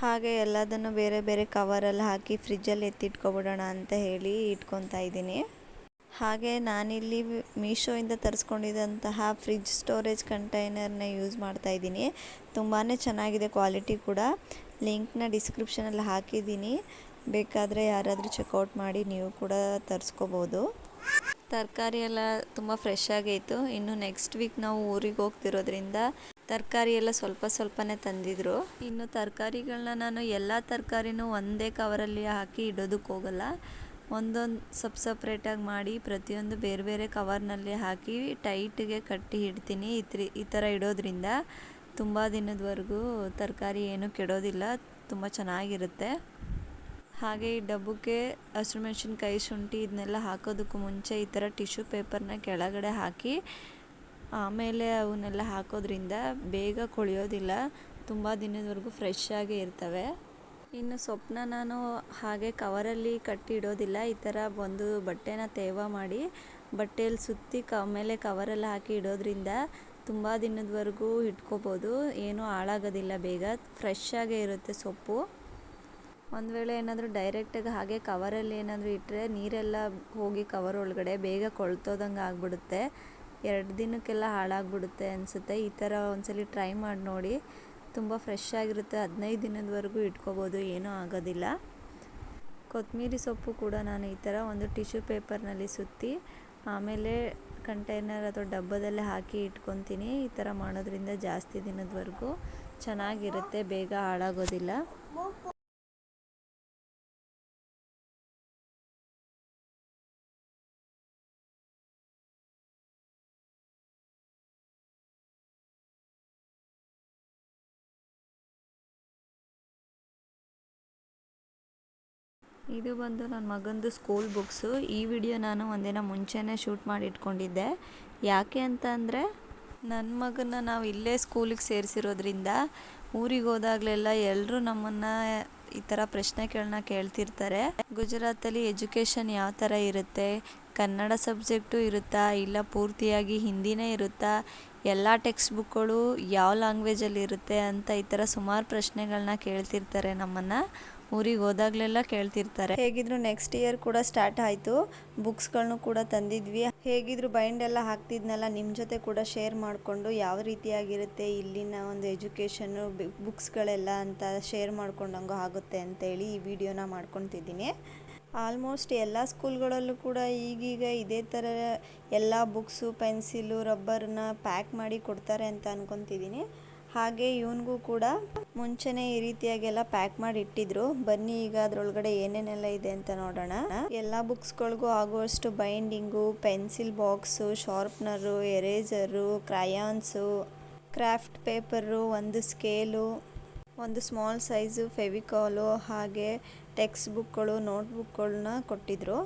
ಹಾಗೆ ಎಲ್ಲದನ್ನು ಬೇರೆ ಬೇರೆ ಕವರಲ್ಲಿ ಹಾಕಿ ಫ್ರಿಜ್ಜಲ್ಲಿ ಎತ್ತಿಟ್ಕೊಬಿಡೋಣ ಅಂತ ಹೇಳಿ ಇಟ್ಕೊತಾ ಇದ್ದೀನಿ. ಹಾಗೆ ನಾನಿಲ್ಲಿ ಮೀಶೋಯಿಂದ ತರಿಸ್ಕೊಂಡಿದ್ದಂತಹ ಫ್ರಿಜ್ ಸ್ಟೋರೇಜ್ ಕಂಟೈನರ್ನ ಯೂಸ್ ಮಾಡ್ತಾ ಇದ್ದೀನಿ. ತುಂಬಾ ಚೆನ್ನಾಗಿದೆ ಕ್ವಾಲಿಟಿ ಕೂಡ. ಲಿಂಕ್ನ ಡಿಸ್ಕ್ರಿಪ್ಷನಲ್ಲಿ ಹಾಕಿದ್ದೀನಿ. ಬೇಕಾದರೆ ಯಾರಾದರೂ ಚೆಕ್ಔಟ್ ಮಾಡಿ ನೀವು ಕೂಡ ತರಿಸ್ಕೋಬೋದು. ತರಕಾರಿ ಎಲ್ಲ ತುಂಬ ಫ್ರೆಶ್ ಆಗೈತು ಇನ್ನು ನೆಕ್ಸ್ಟ್ ವೀಕ್ ನಾವು ಊರಿಗೆ ಹೋಗ್ತಿರೋದ್ರಿಂದ ತರಕಾರಿ ಎಲ್ಲ ಸ್ವಲ್ಪ ಸ್ವಲ್ಪನೇ ತಂದಿದ್ರು. ಇನ್ನು ತರಕಾರಿಗಳನ್ನ ನಾನು ಎಲ್ಲ ತರಕಾರಿನೂ ಒಂದೇ ಕವರಲ್ಲಿ ಹಾಕಿ ಇಡೋದಕ್ಕೆ ಹೋಗಲ್ಲ. ಒಂದೊಂದು ಸಪ್ ಸಪ್ರೇಟಾಗಿ ಮಾಡಿ ಪ್ರತಿಯೊಂದು ಬೇರೆ ಬೇರೆ ಕವರ್ನಲ್ಲಿ ಹಾಕಿ ಟೈಟ್ಗೆ ಕಟ್ಟಿ ಇಡ್ತೀನಿ. ಇತ್ರಿ ಈ ಥರ ಇಡೋದ್ರಿಂದ ತುಂಬ ದಿನದವರೆಗೂ ತರಕಾರಿ ಏನೂ ಕೆಡೋದಿಲ್ಲ, ತುಂಬ ಚೆನ್ನಾಗಿರುತ್ತೆ. ಹಾಗೆ ಈ ಡಬ್ಬಕ್ಕೆ ಹಸಿರು ಮೆಣಸಿನ್ಕಾಯಿ ಶುಂಠಿ ಇದನ್ನೆಲ್ಲ ಹಾಕೋದಕ್ಕೂ ಮುಂಚೆ ಈ ಥರ ಟಿಶ್ಯೂ ಪೇಪರ್ನ ಕೆಳಗಡೆ ಹಾಕಿ ಆಮೇಲೆ ಅವನ್ನೆಲ್ಲ ಹಾಕೋದ್ರಿಂದ ಬೇಗ ಕೊಳೆಯೋದಿಲ್ಲ, ತುಂಬ ದಿನದವರೆಗೂ ಫ್ರೆಶ್ ಆಗೇ ಇರ್ತವೆ. ಇನ್ನು ಸೊಪ್ಪನ್ನ ನಾನು ಹಾಗೆ ಕವರಲ್ಲಿ ಕಟ್ಟಿಡೋದಿಲ್ಲ, ಈ ಥರ ಒಂದು ಬಟ್ಟೆನ ತೇವ ಮಾಡಿ ಬಟ್ಟೆಯಲ್ಲಿ ಸುತ್ತಿ ಕ, ಮೇಲೆ ಕವರಲ್ಲಿ ಹಾಕಿ ಇಡೋದ್ರಿಂದ ತುಂಬ ದಿನದವರೆಗೂ ಇಟ್ಕೋಬೋದು, ಏನೂ ಹಾಳಾಗೋದಿಲ್ಲ ಬೇಗ ಫ್ರೆಶ್ ಆಗೇ ಇರುತ್ತೆ ಸೊಪ್ಪು. ಒಂದು ವೇಳೆ ಏನಾದರೂ ಡೈರೆಕ್ಟಾಗಿ ಹಾಗೆ ಕವರಲ್ಲಿ ಏನಾದರೂ ಇಟ್ಟರೆ ನೀರೆಲ್ಲ ಹೋಗಿ ಕವರ್ ಒಳಗಡೆ ಬೇಗ ಕೊಳ್ತೋದಂಗೆ ಆಗಿಬಿಡುತ್ತೆ. ಎರಡು ದಿನಕ್ಕೆಲ್ಲ ಹಾಳಾಗ್ಬಿಡುತ್ತೆ ಅನಿಸುತ್ತೆ, ಈ ಥರ ಒಂದ್ಸಲಿ ಟ್ರೈ ಮಾಡಿ ನೋಡಿ. ತುಂಬ ಫ್ರೆಶ್ ಆಗಿರುತ್ತೆ. ಹದಿನೈದು ದಿನದವರೆಗೂ ಇಟ್ಕೋಬೋದು. ಏನೂ ಆಗೋದಿಲ್ಲ. ಕೊತ್ತಂಬರಿ ಸೊಪ್ಪು ಕೂಡ ನಾನು ಈ ಥರ ಒಂದು ಟಿಶ್ಯೂ ಪೇಪರ್ನಲ್ಲಿ ಸುತ್ತಿ, ಆಮೇಲೆ ಕಂಟೈನರ್ ಅಥವಾ ಡಬ್ಬದಲ್ಲೇ ಹಾಕಿ ಇಟ್ಕೊತೀನಿ. ಈ ಥರ ಮಾಡೋದ್ರಿಂದ ಜಾಸ್ತಿ ದಿನದವರೆಗೂ ಚೆನ್ನಾಗಿರುತ್ತೆ. ಬೇಗ ಹಾಳಾಗೋದಿಲ್ಲ. ಇದು ಬಂದು ನನ್ನ ಮಗಂದು ಸ್ಕೂಲ್ ಬುಕ್ಸು ಈ ವಿಡಿಯೋ ನಾನು ಒಂದಿನ ಮುಂಚೆನೇ ಶೂಟ್ ಮಾಡಿ ಇಟ್ಕೊಂಡಿದ್ದೆ. ಯಾಕೆ ಅಂತ ಅಂದರೆ ನನ್ನ ಮಗನ ನಾವು ಇಲ್ಲೇ ಸ್ಕೂಲಿಗೆ ಸೇರಿಸಿರೋದ್ರಿಂದ ಊರಿಗೆ ಹೋದಾಗಲೆಲ್ಲ ಎಲ್ಲರೂ ನಮ್ಮನ್ನು ಈ ಥರ ಪ್ರಶ್ನೆಗಳನ್ನ ಕೇಳ್ತಿರ್ತಾರೆ. ಗುಜರಾತಲ್ಲಿ ಎಜುಕೇಷನ್ ಯಾವ ಥರ ಇರುತ್ತೆ? ಕನ್ನಡ ಸಬ್ಜೆಕ್ಟು ಇರುತ್ತಾ? ಇಲ್ಲ ಪೂರ್ತಿಯಾಗಿ ಹಿಂದಿನೇ ಇರುತ್ತಾ? ಎಲ್ಲ ಟೆಕ್ಸ್ಟ್ ಬುಕ್ಗಳು ಯಾವ ಲ್ಯಾಂಗ್ವೇಜಲ್ಲಿ ಇರುತ್ತೆ ಅಂತ ಈ ಥರ ಸುಮಾರು ಪ್ರಶ್ನೆಗಳನ್ನ ಕೇಳ್ತಿರ್ತಾರೆ ನಮ್ಮನ್ನು. ಊರಿಗೆ ಹೋದಾಗಲೆಲ್ಲ ಕೇಳ್ತಿರ್ತಾರೆ. ಹೇಗಿದ್ರು ನೆಕ್ಸ್ಟ್ ಇಯರ್ ಕೂಡ ಸ್ಟಾರ್ಟ್ ಆಯಿತು. ಬುಕ್ಸ್ಗಳನ್ನು ಕೂಡ ತಂದಿದ್ವಿ. ಹೇಗಿದ್ರು ಬೈಂಡ್ ಎಲ್ಲ ಹಾಕ್ತಿದ್ನಲ್ಲ ನಿಮ್ಮ ಜೊತೆ ಕೂಡ ಶೇರ್ ಮಾಡಿಕೊಂಡು ಯಾವ ರೀತಿಯಾಗಿರುತ್ತೆ ಇಲ್ಲಿನ ಒಂದು ಎಜುಕೇಷನ್ನು ಬುಕ್ಸ್ಗಳೆಲ್ಲ ಅಂತ ಶೇರ್ ಮಾಡ್ಕೊಂಡಂಗೂ ಆಗುತ್ತೆ ಅಂತೇಳಿ ಈ ವಿಡಿಯೋನ ಮಾಡ್ಕೊತಿದ್ದೀನಿ. ಆಲ್ಮೋಸ್ಟ್ ಎಲ್ಲ ಸ್ಕೂಲ್ಗಳಲ್ಲೂ ಕೂಡ ಈಗೀಗ ಇದೇ ಥರ ಎಲ್ಲ ಬುಕ್ಸು ಪೆನ್ಸಿಲು ರಬ್ಬರ್ನ ಪ್ಯಾಕ್ ಮಾಡಿ ಕೊಡ್ತಾರೆ ಅಂತ ಅನ್ಕೊತಿದ್ದೀನಿ. ಹಾಗೆ ಇವನಿಗೂ ಕೂಡ ಮುಂಚೆನೆ ಈ ರೀತಿಯಾಗೆಲ್ಲ ಪ್ಯಾಕ್ ಮಾಡಿ ಇಟ್ಟಿದ್ರು. ಬನ್ನಿ ಈಗ ಅದ್ರೊಳಗಡೆ ಏನೇನೆಲ್ಲ ಇದೆ ಅಂತ ನೋಡೋಣ. ಎಲ್ಲ ಬುಕ್ಸ್ಗಳಿಗೂ ಆಗುವಷ್ಟು binding, pencil box, sharpener eraser crayons craft paper, ಒಂದು ಸ್ಕೇಲು, ಒಂದು ಸ್ಮಾಲ್ ಸೈಜು ಫೆವಿಕಾಲು, ಹಾಗೆ ಟೆಕ್ಸ್ಟ್ ಬುಕ್ಗಳು ನೋಟ್ಬುಕ್ಗಳನ್ನ ಕೊಟ್ಟಿದ್ರು.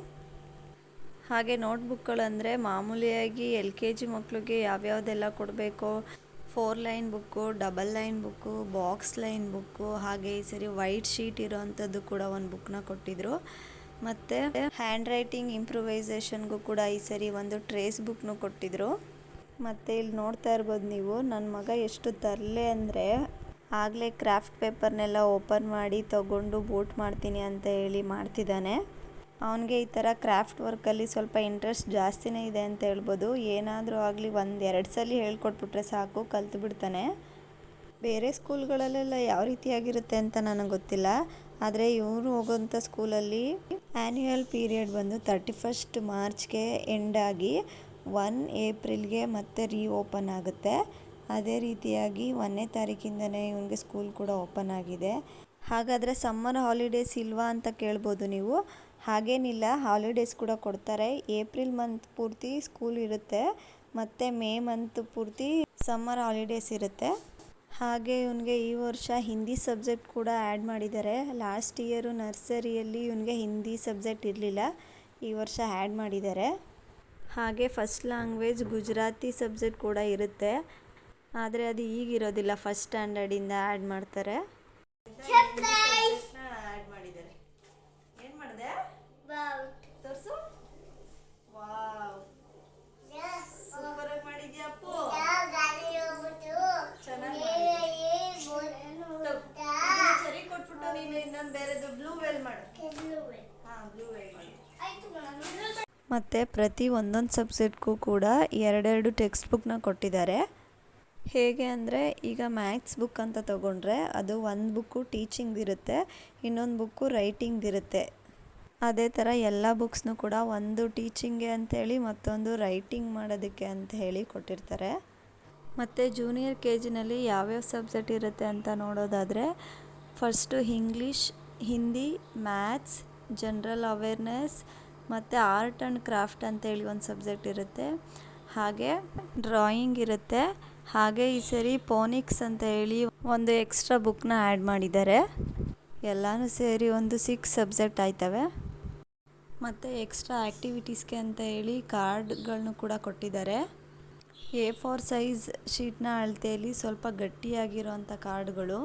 ಹಾಗೆ ನೋಟ್ಬುಕ್ಗಳಂದರೆ ಮಾಮೂಲಿಯಾಗಿ ಎಲ್ ಕೆ ಜಿ ಮಕ್ಕಳಿಗೆ ಯಾವ್ಯಾವುದೆಲ್ಲ ಕೊಡಬೇಕು four line book, double line book, box line book, ಹಾಗೆ ಈ ಸರಿ ವೈಟ್ ಶೀಟ್ ಇರೋವಂಥದ್ದು ಕೂಡ ಒಂದು ಬುಕ್ನ ಕೊಟ್ಟಿದ್ರು. ಮತ್ತು ಹ್ಯಾಂಡ್ ರೈಟಿಂಗ್ ಇಂಪ್ರೂವೈಸೇಷನ್ಗೂ ಕೂಡ ಈ ಸರಿ ಒಂದು ಟ್ರೇಸ್ ಬುಕ್ನು ಕೊಟ್ಟಿದ್ರು. ಮತ್ತು ಇಲ್ಲಿ ನೋಡ್ತಾ ಇರ್ಬೋದು ನೀವು ನನ್ನ ಮಗ ಎಷ್ಟು ತರಲೆ ಅಂದರೆ ಆಗಲೇ ಕ್ರಾಫ್ಟ್ ಪೇಪರ್ನೆಲ್ಲ ಓಪನ್ ಮಾಡಿ ತಗೊಂಡು ಬೂಟ್ ಮಾಡ್ತೀನಿ ಅಂತ ಹೇಳಿ ಮಾಡ್ತಿದ್ದಾನೆ. ಅವನಿಗೆ ಈ ಥರ ಕ್ರಾಫ್ಟ್ ವರ್ಕಲ್ಲಿ ಸ್ವಲ್ಪ ಇಂಟ್ರೆಸ್ಟ್ ಜಾಸ್ತಿನೇ ಇದೆ ಅಂತ ಹೇಳ್ಬೋದು. ಏನಾದರೂ ಆಗಲಿ ಒಂದು ಎರಡು ಸಲ ಹೇಳ್ಕೊಟ್ಬಿಟ್ರೆ ಸಾಕು, ಕಲ್ತು ಬಿಡ್ತಾನೆ. ಬೇರೆ ಸ್ಕೂಲ್ಗಳಲ್ಲೆಲ್ಲ ಯಾವ ರೀತಿಯಾಗಿರುತ್ತೆ ಅಂತ ನನಗೆ ಗೊತ್ತಿಲ್ಲ. ಆದರೆ ಇವರು ಹೋಗೋಂಥ ಸ್ಕೂಲಲ್ಲಿ ಆ್ಯನ್ಯುಯಲ್ ಪೀರಿಯಡ್ ಬಂದು ತರ್ಟಿ ಫಸ್ಟ್ ಮಾರ್ಚ್ಗೆ ಎಂಡ್ ಆಗಿ ಒನ್ ಏಪ್ರಿಲ್ಗೆ ಮತ್ತೆ ರೀ ಓಪನ್ ಆಗುತ್ತೆ. ಅದೇ ರೀತಿಯಾಗಿ ಒಂದನೇ ತಾರೀಕಿಂದನೇ ಇವನಿಗೆ ಸ್ಕೂಲ್ ಕೂಡ ಓಪನ್ ಆಗಿದೆ. ಹಾಗಾದರೆ ಸಮ್ಮರ್ ಹಾಲಿಡೇಸ್ ಇಲ್ವಾ ಅಂತ ಕೇಳ್ಬೋದು ನೀವು. ಹಾಗೇನಿಲ್ಲ ಹಾಲಿಡೇಸ್ ಕೂಡ ಕೊಡ್ತಾರೆ. ಏಪ್ರಿಲ್ ಮಂತ್ ಪೂರ್ತಿ ಸ್ಕೂಲ್ ಇರುತ್ತೆ. ಮತ್ತು ಮೇ ಮಂತ್ ಪೂರ್ತಿ ಸಮ್ಮರ್ ಹಾಲಿಡೇಸ್ ಇರುತ್ತೆ. ಹಾಗೆ ಇವನಿಗೆ ಈ ವರ್ಷ ಹಿಂದಿ ಸಬ್ಜೆಕ್ಟ್ ಕೂಡ ಆ್ಯಡ್ ಮಾಡಿದ್ದಾರೆ ಲಾಸ್ಟ್ ಇಯರು ನರ್ಸರಿಯಲ್ಲಿ ಇವನಿಗೆ ಹಿಂದಿ ಸಬ್ಜೆಕ್ಟ್ ಇರಲಿಲ್ಲ. ಈ ವರ್ಷ ಆ್ಯಡ್ ಮಾಡಿದ್ದಾರೆ ಹಾಗೆ ಫಸ್ಟ್ ಲ್ಯಾಂಗ್ವೇಜ್ ಗುಜರಾತಿ ಸಬ್ಜೆಕ್ಟ್ ಕೂಡ ಇರುತ್ತೆ. ಆದರೆ ಅದು ಈಗಿರೋದಿಲ್ಲ. ಫಸ್ಟ್ ಸ್ಟ್ಯಾಂಡರ್ಡಿಂದ ಆ್ಯಡ್ ಮಾಡ್ತಾರೆ ಆ್ಯಡ್ ಮಾಡಿದ್ದಾರೆ ಏನು ಮಾಡಿದೆ ತೋರಿಸು ವಾವ್ ಸೂಪರ್ ಆಗಿ ಮಾಡಿದ್ಯಾ ಅಪ್ಪು ಚೆನ್ನಾಗಿ ಸರಿ ಕೊಟ್ಬಿಟ್ಟು ನೀನು ಇನ್ನೊಂದು ಬೇರೆದು ಬ್ಲೂ ವೇಲ್ ಮಾಡು ಹಾಂ ಬ್ಲೂ ವೇಲ್ ಮಾಡಿ ಮತ್ತು ಪ್ರತಿ ಒಂದೊಂದು ಸಬ್ಜೆಕ್ಟ್ಗೂ ಕೂಡ ಎರಡೆರಡು ಟೆಕ್ಸ್ಟ್ ಬುಕ್ನ ಕೊಟ್ಟಿದ್ದಾರೆ. ಹೇಗೆ ಅಂದರೆ ಈಗ ಮ್ಯಾಥ್ಸ್ ಬುಕ್ ಅಂತ ತಗೊಂಡ್ರೆ ಅದು ಒಂದು ಬುಕ್ಕು ಟೀಚಿಂಗ್ ಇರುತ್ತೆ, ಇನ್ನೊಂದು ಬುಕ್ಕು ರೈಟಿಂಗ್ ಇರುತ್ತೆ. ಅದೇ ಥರ ಎಲ್ಲ ಬುಕ್ಸ್ನು ಕೂಡ ಒಂದು ಟೀಚಿಂಗ್ಗೆ ಅಂಥೇಳಿ ಮತ್ತೊಂದು ರೈಟಿಂಗ್ ಮಾಡೋದಕ್ಕೆ ಅಂತ ಹೇಳಿ ಕೊಟ್ಟಿರ್ತಾರೆ. ಮತ್ತು ಜೂನಿಯರ್ ಕೆ ಜಿನಲ್ಲಿ ಯಾವ್ಯಾವ ಸಬ್ಜೆಕ್ಟ್ ಇರುತ್ತೆ ಅಂತ ನೋಡೋದಾದರೆ first English, Hindi, maths, general awareness ಮತ್ತು ಆರ್ಟ್ ಆ್ಯಂಡ್ ಕ್ರಾಫ್ಟ್ ಅಂತೇಳಿ ಒಂದು ಸಬ್ಜೆಕ್ಟ್ ಇರುತ್ತೆ. ಹಾಗೆ ಡ್ರಾಯಿಂಗ್ ಇರುತ್ತೆ. ಹಾಗೆ ಈ ಸರಿ ಪೋನಿಕ್ಸ್ ಅಂತ ಹೇಳಿ ಒಂದು ಎಕ್ಸ್ಟ್ರಾ ಬುಕ್ನ ಆ್ಯಡ್ ಮಾಡಿದ್ದಾರೆ. ಎಲ್ಲನೂ ಸೇರಿ ಒಂದು ಸಿಕ್ಸ್ ಸಬ್ಜೆಕ್ಟ್ ಆಯ್ತವೆ. ಮತ್ತು ಎಕ್ಸ್ಟ್ರಾ ಆ್ಯಕ್ಟಿವಿಟೀಸ್ಗೆ ಅಂತ ಹೇಳಿ ಕಾರ್ಡ್ಗಳನ್ನು ಕೂಡ ಕೊಟ್ಟಿದ್ದಾರೆ. ಎ ಫೋರ್ ಸೈಜ್ ಶೀಟ್ನ ಅಳತೆಯಲ್ಲಿ ಸ್ವಲ್ಪ ಗಟ್ಟಿಯಾಗಿರೋವಂಥ ಕಾರ್ಡ್ಗಳು.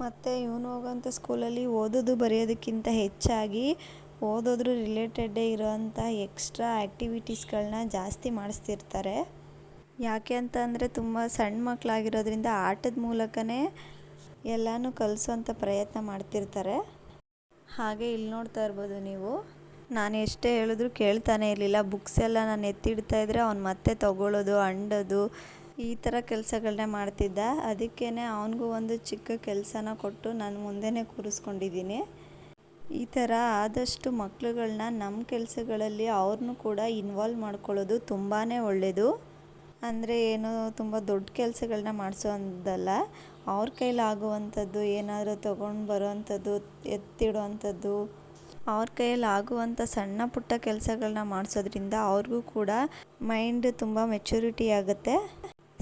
ಮತ್ತು ಇವನು ಹೋಗೋಂಥ ಸ್ಕೂಲಲ್ಲಿ ಓದೋದು ಬರೆಯೋದಕ್ಕಿಂತ ಹೆಚ್ಚಾಗಿ ಓದೋದ್ರ ರಿಲೇಟೆಡ್ಡೇ ಇರೋವಂಥ ಎಕ್ಸ್ಟ್ರಾ ಆ್ಯಕ್ಟಿವಿಟೀಸ್ಗಳನ್ನ ಜಾಸ್ತಿ ಮಾಡಿಸ್ತಿರ್ತಾರೆ. ಯಾಕೆ ಅಂತ ಅಂದರೆ ತುಂಬ ಸಣ್ಣ ಮಕ್ಕಳಾಗಿರೋದ್ರಿಂದ ಆಟದ ಮೂಲಕನೇ ಎಲ್ಲನೂ ಕಲಿಸೋಂಥ ಪ್ರಯತ್ನ ಮಾಡ್ತಿರ್ತಾರೆ. ಹಾಗೆ ಇಲ್ಲಿ ನೋಡ್ತಾ ಇರ್ಬೋದು ನೀವು. ನಾನು ಎಷ್ಟೇ ಹೇಳಿದ್ರು ಕೇಳ್ತಾನೆ ಇರಲಿಲ್ಲ. ಬುಕ್ಸ್ ಎಲ್ಲ ನಾನು ಎತ್ತಿಡ್ತಾ ಇದ್ದರೆ ಅವ್ನು ಮತ್ತೆ ತಗೊಳ್ಳೋದು ಅಂಡೋದು, ಈ ಥರ ಕೆಲಸಗಳನ್ನೇ ಮಾಡ್ತಿದ್ದ. ಅದಕ್ಕೇ ಅವನಿಗೂ ಒಂದು ಚಿಕ್ಕ ಕೆಲಸನ ಕೊಟ್ಟು ನಾನು ಮುಂದೆನೇ ಕೂರಿಸ್ಕೊಂಡಿದ್ದೀನಿ. ಈ ಥರ ಆದಷ್ಟು ಮಕ್ಳುಗಳನ್ನ ನಮ್ಮ ಕೆಲಸಗಳಲ್ಲಿ ಅವ್ರನ್ನೂ ಕೂಡ ಇನ್ವಾಲ್ವ್ ಮಾಡ್ಕೊಳ್ಳೋದು ತುಂಬಾ ಒಳ್ಳೆಯದು ಅಂದರೆ ಏನು ತುಂಬ ದೊಡ್ಡ ಕೆಲಸಗಳನ್ನ ಮಾಡಿಸೋದಲ್ಲ, ಅವ್ರ ಕೈಲಾಗುವಂಥದ್ದು ಏನಾದರೂ ತೊಗೊಂಡು ಬರೋವಂಥದ್ದು ಎತ್ತಿಡುವಂಥದ್ದು ಅವ್ರ ಕೈಯಲ್ಲಿ ಆಗುವಂಥ ಸಣ್ಣ ಪುಟ್ಟ ಕೆಲಸಗಳನ್ನ ಮಾಡಿಸೋದ್ರಿಂದ ಅವ್ರಿಗೂ ಕೂಡ ಮೈಂಡ್ ತುಂಬ ಮೆಚುರಿಟಿ ಆಗುತ್ತೆ.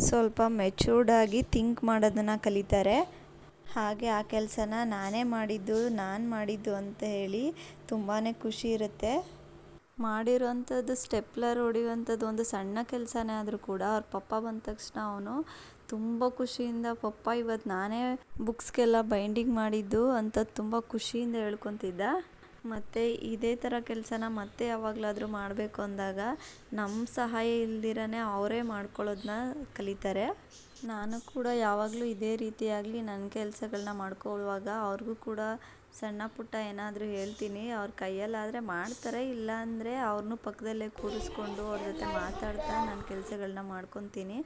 ಸ್ವಲ್ಪ ಮೆಚೂರ್ಡಾಗಿ ಥಿಂಕ್ ಮಾಡೋದನ್ನು ಕಲಿತಾರೆ. ಹಾಗೆ ಆ ಕೆಲಸನ ನಾನೇ ಮಾಡಿದ್ದು, ನಾನು ಮಾಡಿದ್ದು ಅಂತ ಹೇಳಿ ತುಂಬಾ ಖುಷಿ ಇರುತ್ತೆ. ಮಾಡಿರೋವಂಥದ್ದು ಸ್ಟೆಪ್ಲರ್ ಹೊಡಿಯುವಂಥದ್ದು ಒಂದು ಸಣ್ಣ ಕೆಲಸನೇ ಆದರೂ ಕೂಡ ಅವ್ರ ಪಪ್ಪ ಬಂದ ತಕ್ಷಣ ಅವನು ತುಂಬ ಖುಷಿಯಿಂದ, ಪಪ್ಪ ಇವತ್ತು ನಾನೇ ಬುಕ್ಸ್ಗೆಲ್ಲ ಬೈಂಡಿಂಗ್ ಮಾಡಿದ್ದು ಅಂತ ತುಂಬ ಖುಷಿಯಿಂದ ಹೇಳ್ಕೊತಿದ್ದ. ಮತ್ತು ಇದೇ ಥರ ಕೆಲಸನ ಮತ್ತೆ ಯಾವಾಗಲಾದರೂ ಮಾಡಬೇಕು ಅಂದಾಗ ನಮ್ಮ ಸಹಾಯ ಇಲ್ದಿರನೇ ಅವರೇ ಮಾಡ್ಕೊಳ್ಳೋದನ್ನ ಕಲಿತಾರೆ. ನಾನು ಕೂಡ ಯಾವಾಗಲೂ ಇದೇ ರೀತಿಯಾಗಲಿ ನನ್ನ ಕೆಲಸಗಳನ್ನ ಮಾಡ್ಕೊಳ್ಳುವಾಗ ಅವ್ರಿಗೂ ಕೂಡ ಸಣ್ಣ ಪುಟ್ಟ ಏನಾದರೂ ಹೇಳ್ತೀನಿ. ಅವ್ರ ಕೈಯಲ್ಲಾದರೆ ಮಾಡ್ತಾರೆ ಇಲ್ಲ ಅಂದರೆ ಅವ್ರನ್ನೂ ಪಕ್ಕದಲ್ಲೇ ಕೂರಿಸ್ಕೊಂಡು ಅವ್ರ ಜೊತೆ ಮಾತಾಡ್ತಾ ನನ್ನ ಕೆಲಸಗಳನ್ನ ಮಾಡ್ಕೊತೀನಿ.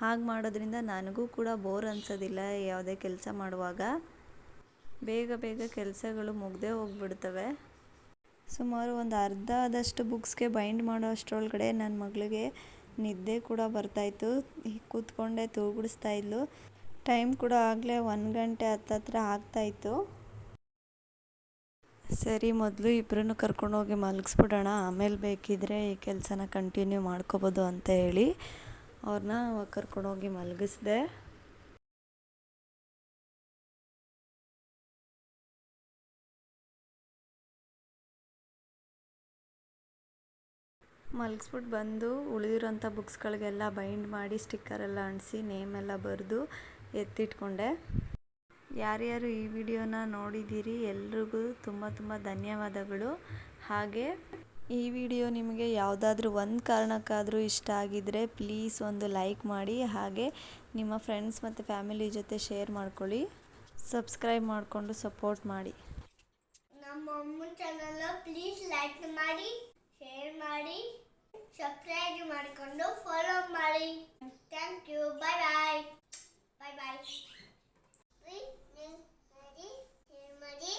ಹಾಗೆ ಮಾಡೋದ್ರಿಂದ ನನಗೂ ಕೂಡ ಬೋರ್ ಅನ್ಸೋದಿಲ್ಲ ಯಾವುದೇ ಕೆಲಸ ಮಾಡುವಾಗ. ಬೇಗ ಬೇಗ ಕೆಲಸಗಳು ಮುಗ್ದೇ ಹೋಗ್ಬಿಡ್ತವೆ. ಸುಮಾರು ಒಂದು ಅರ್ಧ ಆದಷ್ಟು ಬುಕ್ಸ್ಗೆ ಬೈಂಡ್ ಮಾಡೋ ಅಷ್ಟರೊಳಗಡೆ ನನ್ನ ಮಗಳಿಗೆ ನಿದ್ದೆ ಕೂಡ ಬರ್ತಾಯಿತ್ತು ಕೂತ್ಕೊಂಡೆ ತೂಗುಡಿಸ್ತಾ ಇದ್ಲು. ಟೈಮ್ ಕೂಡ ಆಗಲೇ ಒಂದು ಗಂಟೆ ಹತ್ತತ್ರ ಆಗ್ತಾಯಿತ್ತು ಸರಿ, ಮೊದಲು ಇಬ್ಬರನ್ನು ಕರ್ಕೊಂಡೋಗಿ ಮಲಗಿಸ್ಬಿಡೋಣ. ಆಮೇಲೆ ಬೇಕಿದ್ರೆ ಈ ಕೆಲಸನ ಕಂಟಿನ್ಯೂ ಮಾಡ್ಕೋಬೋದು ಅಂತ ಹೇಳಿ. ಅವ್ರನ್ನ ಕರ್ಕೊಂಡೋಗಿ ಮಲಗಿಸ್ದೆ. ಮಲಗಿಸ್ಬಿಟ್ಟು ಬಂದು ಉಳಿದಿರೋಂಥ ಬುಕ್ಸ್ಗಳಿಗೆಲ್ಲ ಬೈಂಡ್ ಮಾಡಿ ಸ್ಟಿಕ್ಕರೆಲ್ಲ ಅಂಟಿಸಿ ನೇಮ್ ಎಲ್ಲ ಬರೆದು ಎತ್ತಿಟ್ಕೊಂಡೆ. ಯಾರ್ಯಾರು ಈ ವಿಡಿಯೋನ ನೋಡಿದ್ದೀರಿ ಎಲ್ರಿಗೂ ತುಂಬ ತುಂಬ ಧನ್ಯವಾದಗಳು. ಹಾಗೆ ಈ ವಿಡಿಯೋ ನಿಮಗೆ ಯಾವುದಾದ್ರೂ ಒಂದು ಕಾರಣಕ್ಕಾದರೂ ಇಷ್ಟ ಆಗಿದ್ದರೆ ಪ್ಲೀಸ್ ಒಂದು ಲೈಕ್ ಮಾಡಿ. ಹಾಗೆ ನಿಮ್ಮ ಫ್ರೆಂಡ್ಸ್ ಮತ್ತು ಫ್ಯಾಮಿಲಿ ಜೊತೆ ಶೇರ್ ಮಾಡ್ಕೊಳ್ಳಿ. ಸಬ್ಸ್ಕ್ರೈಬ್ ಮಾಡಿಕೊಂಡು ಸಪೋರ್ಟ್ ಮಾಡಿ. ನಮ್ಮ ಚಾನಲ್ ಪ್ಲೀಸ್ ಲೈಕ್ ಮಾಡಿ. ಶೇರ್ ಮಾಡಿ ಸಬ್ಸ್ಕ್ರೈಬ್ ಮಾಡಿಕೊಂಡು ಫಾಲೋ ಮಾಡಿ thank you bye bye bye bye share ಮಾಡಿ